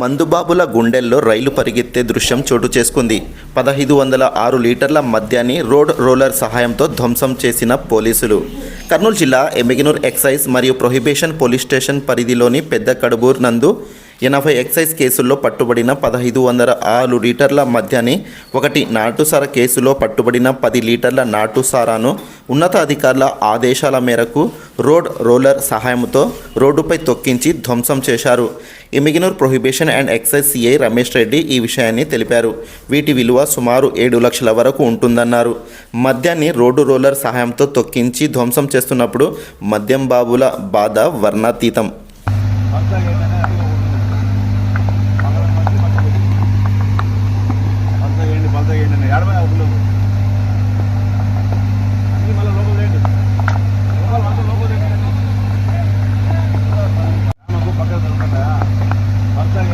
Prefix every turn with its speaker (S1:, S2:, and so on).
S1: మందుబాబుల గుండెల్లో రైలు పరిగెత్తే దృశ్యం చోటు చేసుకుంది. పదహైదు వందల ఆరు లీటర్ల మద్యాన్ని రోడ్ రోలర్ సహాయంతో ధ్వంసం చేసిన పోలీసులు. కర్నూలు జిల్లా ఎమ్మిగనూర్ ఎక్సైజ్ మరియు ప్రొహిబిషన్ పోలీస్ స్టేషన్ పరిధిలోని పెద్ద కడుబూర్ నందు ఎనభై ఎక్సైజ్ కేసుల్లో పట్టుబడిన పదహైదు వందల ఆరు లీటర్ల మద్యాన్ని ఒకటి నాటుసార కేసులో పట్టుబడిన పది లీటర్ల నాటుసారాను ఉన్నతాధికారుల ఆదేశాల మేరకు రోడ్ రోలర్ సహాయంతో రోడ్డుపై తొక్కించి ధ్వంసం చేశారు. Emmiganur prohibition and excise CI Ramesh Reddy ఈ విషయాన్ని తెలిపారు. వీటి విలువ సుమారు ఏడు లక్షల వరకు ఉంటుందన్నారు. మద్యాన్ని రోడ్డు రోలర్ సహాయంతో తొక్కించి ధ్వంసం చేస్తున్నప్పుడు మద్యం బాబుల బాధ వర్ణాతీతం.
S2: নেই আর ওগুলো